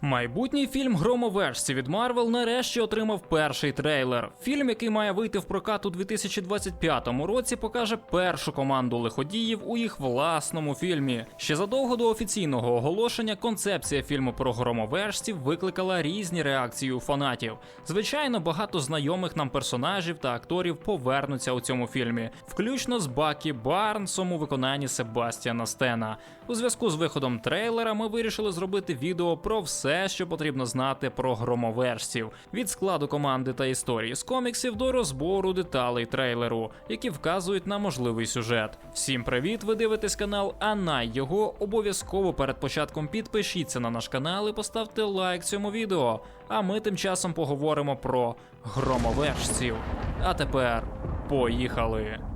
Майбутній фільм Громовержці від Марвел нарешті отримав перший трейлер. Фільм, який має вийти в прокат у 2025 році, покаже першу команду лиходіїв у їх власному фільмі. Ще задовго до офіційного оголошення концепція фільму про громовержців викликала різні реакції у фанатів. Звичайно, багато знайомих нам персонажів та акторів повернуться у цьому фільмі, включно з Бакі Барнсом у виконанні Себастьяна Стена. У зв'язку з виходом трейлера ми вирішили зробити відео про все, що потрібно знати про громовержців, від складу команди та історії з коміксів до розбору деталей трейлеру, які вказують на можливий сюжет. Всім привіт! Ви дивитесь канал Анай. Його обов'язково перед початком підпишіться на наш канал і поставте лайк цьому відео. А ми тим часом поговоримо про громовержців. А тепер поїхали!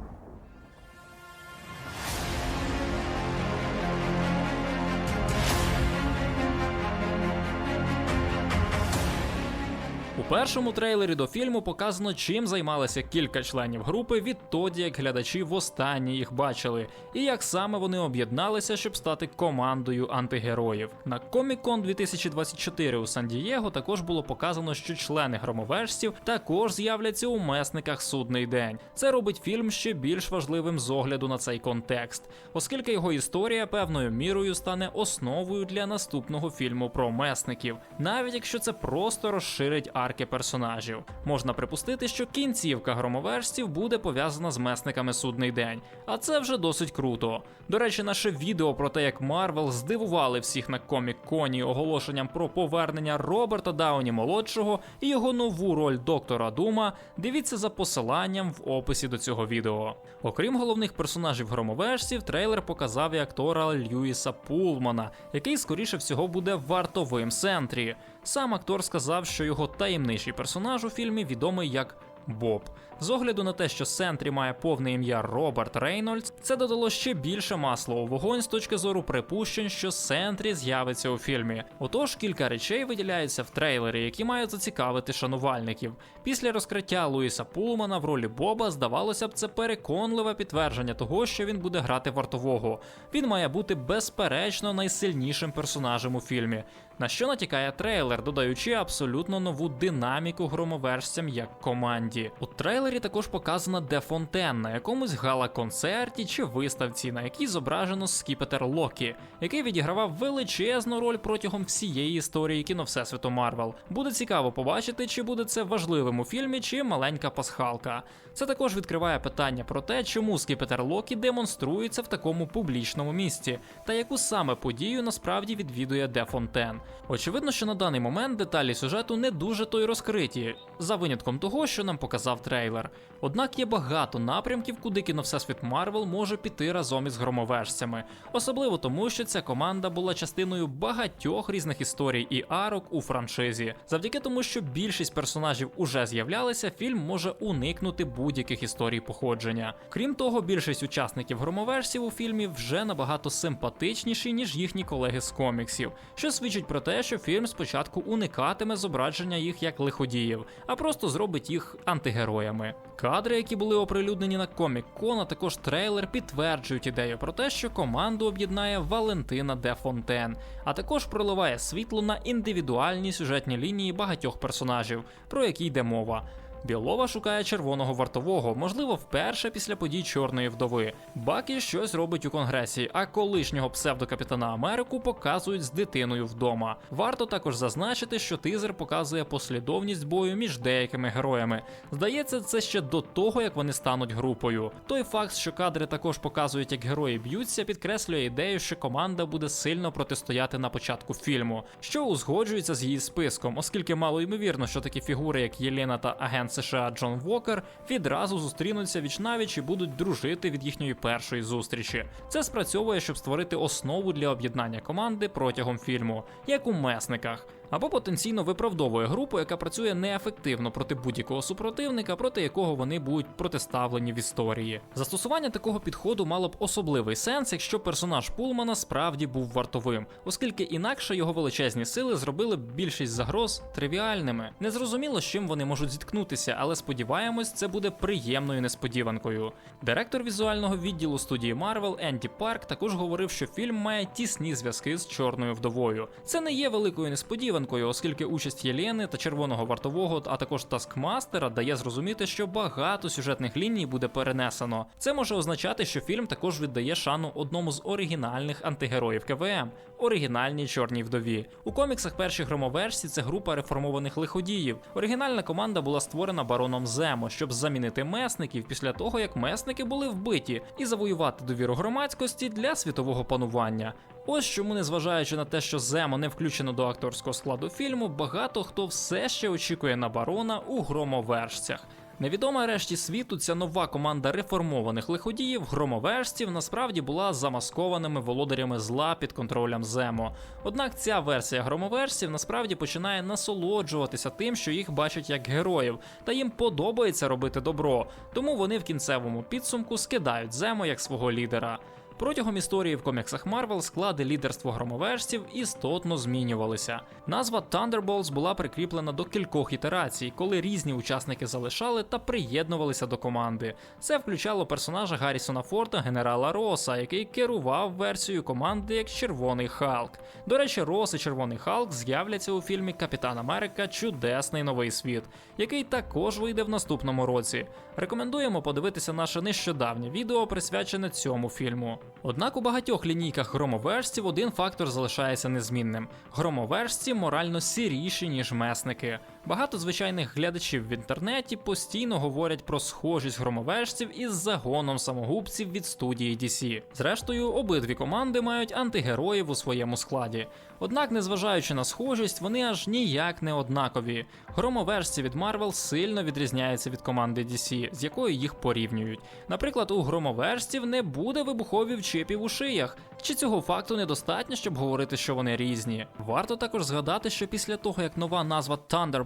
Першому трейлері до фільму показано, чим займалися кілька членів групи відтоді, як глядачі востаннє їх бачили, і як саме вони об'єдналися, щоб стати командою антигероїв. На Comic-Con 2024 у Сан-Дієго також було показано, що члени громовержців також з'являться у месниках судний день. Це робить фільм ще більш важливим з огляду на цей контекст, оскільки його історія певною мірою стане основою для наступного фільму про месників, навіть якщо це просто розширить арки персонажів. Можна припустити, що кінцівка громовержців буде пов'язана з месниками судний день, а це вже досить круто. До речі, наше відео про те, як Марвел здивували всіх на комік-коні оголошенням про повернення Роберта Дауні молодшого і його нову роль доктора Дума. Дивіться за посиланням в описі до цього відео. Окрім головних персонажів громовержців, трейлер показав і актора Льюіса Пулмана, який скоріше всього буде вартовим Сентрі. Сам актор сказав, що його таємничий персонаж у фільмі відомий як Боб. З огляду на те, що Сентрі має повне ім'я Роберт Рейнольдс, це додало ще більше масла у вогонь з точки зору припущень, що Сентрі з'явиться у фільмі. Отож, кілька речей виділяються в трейлері, які мають зацікавити шанувальників. Після розкриття Луїса Пулмана в ролі Боба здавалося б, це переконливе підтвердження того, що він буде грати вартового. Він має бути безперечно найсильнішим персонажем у фільмі. На що натякає трейлер, додаючи абсолютно нову динаміку громовержцям як команді. У трейлері також показана Де Фонтен на якомусь гала-концерті чи виставці, на якій зображено Скіпетер Локі, який відігравав величезну роль протягом всієї історії кіно Всесвіту Марвел. Буде цікаво побачити, чи буде це важливим у фільмі, чи маленька пасхалка. Це також відкриває питання про те, чому Скіпетер Локі демонструється в такому публічному місці, та яку саме подію насправді відвідує Де Фонтен. Очевидно, що на даний момент деталі сюжету не дуже то й розкриті, за винятком того, що нам показав трейлер. Однак є багато напрямків, куди кіно Всесвіт Марвел може піти разом із громовержцями, особливо тому, що ця команда була частиною багатьох різних історій і арок у франшизі. Завдяки тому, що більшість персонажів уже з'являлися, фільм може уникнути будь-яких історій походження. Крім того, більшість учасників громовержців у фільмі вже набагато симпатичніші, ніж їхні колеги з коміксів, що свідчить про те, що фільм спочатку уникатиме зображення їх як лиходіїв, а просто зробить їх антигероями. Кадри, які були оприлюднені на Комік-Кон, а також трейлер, підтверджують ідею про те, що команду об'єднає Валентина Де Фонтен, а також проливає світло на індивідуальні сюжетні лінії багатьох персонажів, про які йде мова. Білова шукає червоного вартового, можливо, вперше після подій Чорної вдови. Бакі щось робить у конгресі, а колишнього псевдокапітана Америку показують з дитиною вдома. Варто також зазначити, що тизер показує послідовність бою між деякими героями. Здається, це ще до того, як вони стануть групою. Той факт, що кадри також показують, як герої б'ються, підкреслює ідею, що команда буде сильно протистояти на початку фільму, що узгоджується з її списком, оскільки мало ймовірно, що такі фігури, як Єлена та агент США Джон Вокер відразу зустрінуться вічнавіч і будуть дружити від їхньої першої зустрічі. Це спрацьовує, щоб створити основу для об'єднання команди протягом фільму, як у месниках. Або потенційно виправдовує групу, яка працює неефективно проти будь-якого супротивника, проти якого вони будуть протиставлені в історії. Застосування такого підходу мало б особливий сенс, якщо персонаж Пулмана справді був вартовим, оскільки інакше його величезні сили зробили б більшість загроз тривіальними. Незрозуміло, з чим вони можуть зіткнутися, але сподіваємось, це буде приємною несподіванкою. Директор візуального відділу студії Marvel Енді Парк також говорив, що фільм має тісні зв'язки з чорною вдовою. Це не є великою несподіванкою, оскільки участь Єлени та червоного вартового, а також Таскмастера дає зрозуміти, що багато сюжетних ліній буде перенесено. Це може означати, що фільм також віддає шану одному з оригінальних антигероїв КВМ оригінальній чорній вдові. У коміксах перші громоверсі це група реформованих лиходіїв. Оригінальна команда була створена бароном Земо, щоб замінити месників після того, як месники були вбиті, і завоювати довіру громадськості для світового панування. Ось чому, незважаючи на те, що Земо не включено до акторського складу фільму, багато хто все ще очікує на барона у громовержцях. Невідома решті світу ця нова команда реформованих лиходіїв, громоверстів, насправді була замаскованими володарями зла під контролем Земо. Однак ця версія громоверсів насправді починає насолоджуватися тим, що їх бачать як героїв, та їм подобається робити добро, тому вони в кінцевому підсумку скидають Земо як свого лідера. Протягом історії в коміксах Marvel склади лідерства громоверсів істотно змінювалися. Назва Thunderbolts була прикріплена до кількох ітерацій, коли різні учасники залишали та приєднувалися до команди. Це включало персонажа Гаррісона Форда, генерала Роса, який керував версією команди як Червоний Халк. До речі, Рос і Червоний Халк з'являться у фільмі Капітан Америка Чудесний новий світ, який також вийде в наступному році. Рекомендуємо подивитися наше нещодавнє відео, присвячене цьому фільму. Однак у багатьох лінійках громоверстів один фактор залишається незмінним: громовержці морально сіріші, ніж месники. Багато звичайних глядачів в інтернеті постійно говорять про схожість громоверстів із загоном самогубців від студії DC. Зрештою, обидві команди мають антигероїв у своєму складі. Однак, незважаючи на схожість, вони аж ніяк не однакові. Громоверсті від Marvel сильно відрізняються від команди DC, з якою їх порівнюють. Наприклад, у громоверстів не буде вибухових чипів у шиях. Чи цього факту недостатньо, щоб говорити, що вони різні? Варто також згадати, що після того, як нова назва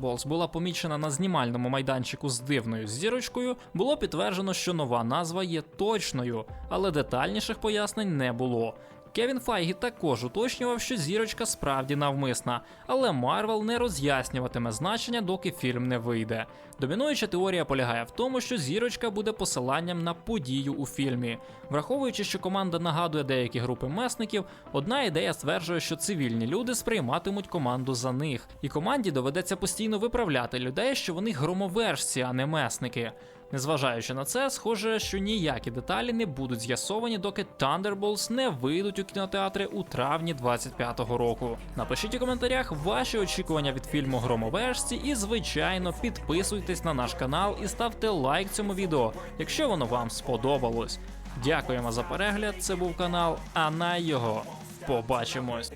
Thunderbolts була помічена на знімальному майданчику з дивною зірочкою, було підтверджено, що нова назва є точною, але детальніших пояснень не було. Кевін Файгі також уточнював, що зірочка справді навмисна, але Марвел не роз'яснюватиме значення, доки фільм не вийде. Домінуюча теорія полягає в тому, що зірочка буде посиланням на подію у фільмі. Враховуючи, що команда нагадує деякі групи месників, одна ідея стверджує, що цивільні люди сприйматимуть команду за них, і команді доведеться постійно виправляти людей, що вони громоверсі, а не месники. Незважаючи на це, схоже, що ніякі деталі не будуть з'ясовані, доки Thunderbolts не вийдуть у кінотеатри у травні 25-го року. Напишіть у коментарях ваші очікування від фільму Громоверсі і, звичайно, підписуйтесь на наш канал і ставте лайк цьому відео, якщо воно вам сподобалось. Дякуємо за перегляд. Це був канал, а на його побачимось.